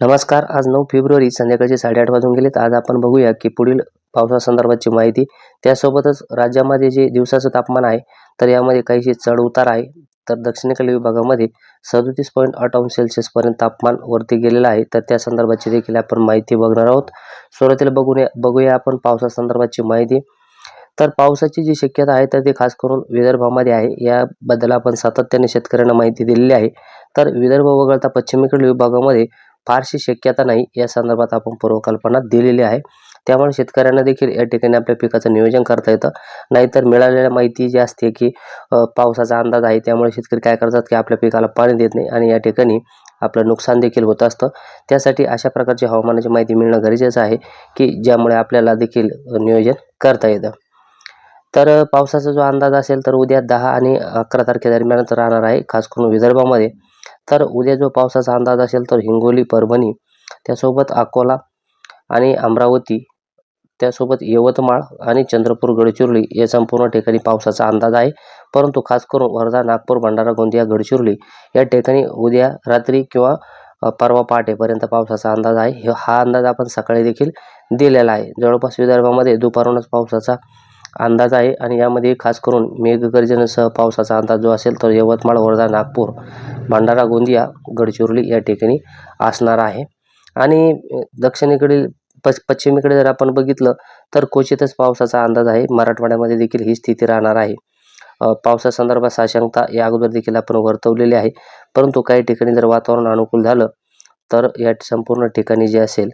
नमस्कार आज नऊ फेब्रुवारी संध्याकाळचे साडेआठ वाजून गेलेत. आज आपण बघूया की पुढील पावसासंदर्भातची माहिती. त्यासोबतच राज्यामध्ये जे दिवसाचं तापमान आहे तर यामध्ये काहीशी चढ उतार आहे. तर दक्षिणेकडील विभागामध्ये सदोतीस पॉईंट आठ अंश सेल्सिअसपर्यंत तापमान वरती गेलेलं आहे. तर त्या संदर्भाची देखील आपण माहिती बघणार आहोत. सुरुवातीला बघून बघूया आपण पावसासंदर्भातची माहिती. तर पावसाची जी शक्यता आहे तर ती खास करून विदर्भामध्ये आहे. याबद्दल आपण सातत्याने शेतकऱ्यांना माहिती दिलेली आहे. तर विदर्भ वगळता पश्चिमेकडील विभागामध्ये फारशी शक्यता नाही. या संदर्भात आपण पूर्वकल्पना दिलेली आहे. त्यामुळे शेतकऱ्यांना देखील या ठिकाणी आपल्या पिकाचं नियोजन करता येतं. नाहीतर मिळालेल्या माहिती जी असते की पावसाचा अंदाज आहे. त्यामुळे शेतकरी काय करतात की आपल्या पिकाला पाणी देत नाही आणि या ठिकाणी आपलं नुकसान देखील होत असतं. त्यासाठी अशा प्रकारची हवामानाची माहिती मिळणं गरजेचं आहे की ज्यामुळे आपल्याला देखील नियोजन करता येतं. तर पावसाचा जो अंदाज असेल तर उद्या दहा आणि अकरा तारखेदरम्यानच राहणार आहे. खास करून विदर्भामध्ये. तर उद्या जो पावसाचा अंदाज असेल तर हिंगोली परभणी त्यासोबत अकोला आणि अमरावती त्यासोबत यवतमाळ आणि चंद्रपूर गडचिरोली या संपूर्ण ठिकाणी पावसाचा अंदाज आहे. परंतु खास करून वर्धा नागपूर भंडारा गोंदिया गडचिरोली या ठिकाणी उद्या रात्री किंवा परवा पहाटेपर्यंत पावसाचा अंदाज आहे. हा अंदाज आपण सकाळी देखील दिलेला आहे. जवळपास विदर्भामध्ये दुपारूनच पावसाचा अंदाज आहे आणि यामध्ये खास करून मेघगर्जनेसह पावसाचा अंदाज जो असेल तर यवतमाळ वर्धा नागपूर भंडारा गोंदिया गडचिरोली या ठिकाणी असणार आहे. आणि दक्षिणेकडील पश पश्चिमेकडे जर आपण बघितलं तर क्वचितच पावसाचा अंदाज आहे. मराठवाड्यामध्ये देखील ही स्थिती राहणार आहे. पावसासंदर्भात साशंकता या अगोदर देखील आपण वर्तवलेली आहे. परंतु काही ठिकाणी जर वातावरण अनुकूल झालं तर या संपूर्ण ठिकाणी जे असेल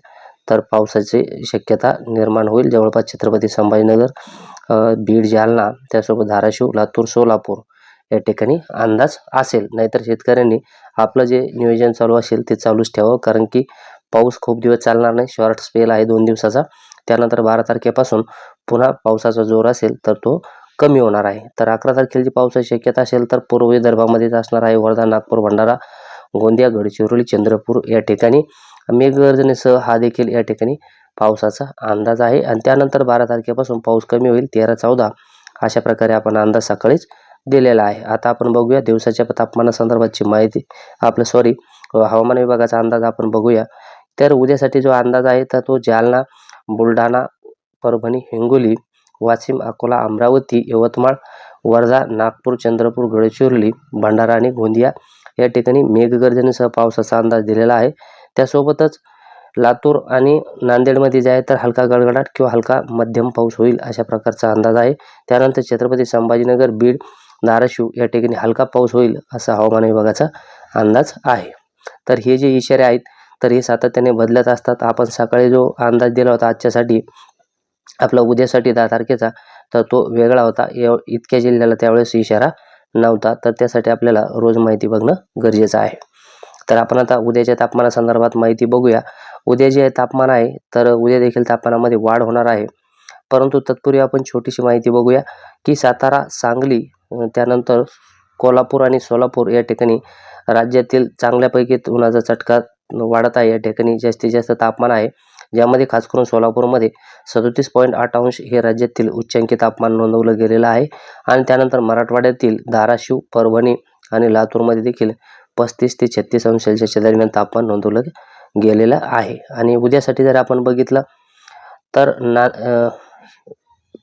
तर पावसाची शक्यता निर्माण होईल. जवळपास छत्रपती संभाजीनगर बीड जालना त्यासोबत धाराशिव लातूर सोलापूर या ठिकाणी अंदाज असेल. नाहीतर शेतकऱ्यांनी आपलं जे नियोजन चालू असेल ते चालूच ठेवावं. कारण की पाऊस खूप दिवस चालणार नाही. शॉर्ट स्पेल आहे दोन दिवसाचा. त्यानंतर बारा तारखेपासून पुन्हा पावसाचा जोर असेल तर तो कमी होणार आहे. तर अकरा तारखेला जी पावसाची शक्यता असेल तर पूर्व विदर्भामध्येच असणार आहे वर्धा नागपूर भंडारा गोंदिया गडचिरोली चंद्रपूर या ठिकाणी मेघगर्जनेसह हा देखील या ठिकाणी पावसाचा अंदाज आहे. आणि त्यानंतर बारा तारखेपासून पाऊस कमी होईल तेरा चौदा अशा प्रकारे आपण अंदाज सकाळीच दिलेला आहे. आता आपण बघूया दिवसाच्या तापमानासंदर्भातची माहिती. आपलं सॉरी हवामान विभागाचा अंदाज आपण बघूया. तर उद्यासाठी जो अंदाज आहे तर तो जालना बुलढाणा परभणी हिंगोली वाशिम अकोला अमरावती यवतमाळ वर्धा नागपूर चंद्रपूर गडचिरोली भंडारा आणि गोंदिया या ठिकाणी मेघगर्जनेसह पावसाचा अंदाज दिलेला आहे. त्यासोबतच लातूर आणि नांदेडमध्ये जे आहे तर हलका गडगडाट किंवा हलका मध्यम पाऊस होईल अशा प्रकारचा अंदाज आहे. त्यानंतर छत्रपती संभाजीनगर बीड धाराशिव या ठिकाणी हलका पाऊस होईल असा हवामान विभागाचा अंदाज आहे. तर हे जे इशारे आहेत तर हे सातत्याने बदलत असतात. आपण सकाळी जो अंदाज दिला होता आजच्यासाठी आपला उद्यासाठी दहा तारखेचा तर तो वेगळा होता. एव इतक्या जिल्ह्याला त्यावेळेस इशारा नव्हता. तर त्यासाठी आपल्याला रोज माहिती बघणं गरजेचं आहे. तर आपण आता उद्याच्या तापमानासंदर्भात माहिती बघूया. उद्या जे तापमान आहे तर उद्या देखील तापमानामध्ये वाढ होणार आहे. परंतु तत्पूर्वी आपण छोटीशी माहिती बघूया की सातारा सांगली त्यानंतर कोल्हापूर आणि सोलापूर या ठिकाणी राज्यातील चांगल्यापैकी उन्हाचा चटका वाढत आहे. या ठिकाणी जास्तीत जास्त तापमान आहे ज्यामध्ये खास करून सोलापूरमध्ये सदोतीस पॉईंट आठ अंश हे राज्यातील उच्चांकी तापमान नोंदवलं गेलेलं आहे. आणि त्यानंतर मराठवाड्यातील धाराशिव परभणी आणि लातूरमध्ये देखील पस्तीस ते छत्तीस अंश सेल्सिअसच्या दरम्यान तापमान नोंदवलं गेलेलं आहे. आणि उद्यासाठी जर आपण बघितलं तर ना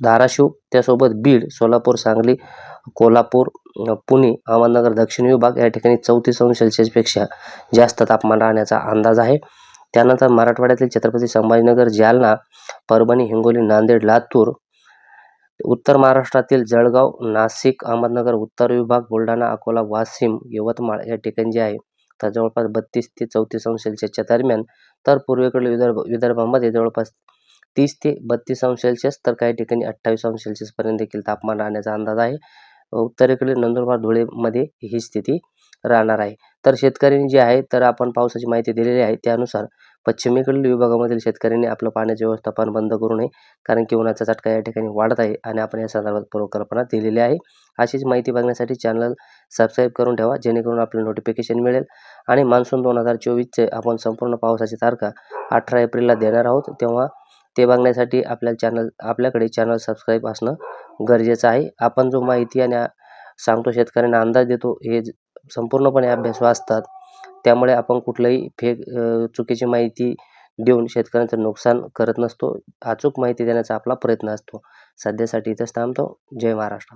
धाराशिव त्यासोबत बीड सोलापूर सांगली कोल्हापूर पुणे अहमदनगर दक्षिण विभाग या ठिकाणी चौतीस अंश सेल्सिअसपेक्षा जास्त तापमान राहण्याचा अंदाज आहे. त्यानंतर मराठवाड्यातील छत्रपती संभाजीनगर जालना परभणी हिंगोली नांदेड लातूर उत्तर महाराष्ट्रातील जळगाव नाशिक अहमदनगर उत्तर विभाग बुलढाणा अकोला वाशिम यवतमाळ या ठिकाणी जे आहे तर जवळपास बत्तीस ते चौतीस अंश सेल्सिअसच्या दरम्यान तर पूर्वेकडील विदर्भ विदर्भामध्ये जवळपास तीस ते बत्तीस अंश सेल्सिअस तर काही ठिकाणी अठ्ठावीस अंश सेल्सिअसपर्यंत देखील तापमान राहण्याचा अंदाज आहे. उत्तरेकडील नंदुरबार धुळेमध्ये ही स्थिती राहणार आहे. तर शेतकऱ्यांनी जे आहे तर आपण पावसाची माहिती दिलेली आहे त्यानुसार पश्चिमेकडील विभागामधील शेतकऱ्यांनी आपलं पाण्याचे व्यवस्थापन बंद करू नये कारण की उन्हाचा चटका या ठिकाणी वाढत आहे आणि आपण या संदर्भात पूर्वकल्पना दिलेली आहे. अशीच माहिती बघण्यासाठी चॅनल सबस्क्राईब करून ठेवा जेणेकरून आपल्याला नोटिफिकेशन मिळेल. आणि मान्सून दोन हजार चोवीसचे आपण संपूर्ण पावसाची तारखा अठरा एप्रिलला देणार आहोत तेव्हा ते बघण्यासाठी आपल्या चॅनल आपल्याकडे चॅनल सबस्क्राईब असणं गरजेचं आहे. आपण जो माहिती आणि सांगतो शेतकऱ्यांना अंदाज देतो हे संपूर्णपणे अभ्यास वाचतात त्यामुळे आपण कुठलंही फेक चुकीची माहिती देऊन शेतकऱ्यांचं नुकसान करत नसतो. अचूक माहिती देण्याचा आपला प्रयत्न असतो. सध्यासाठी इथंच थांबतो. जय महाराष्ट्र.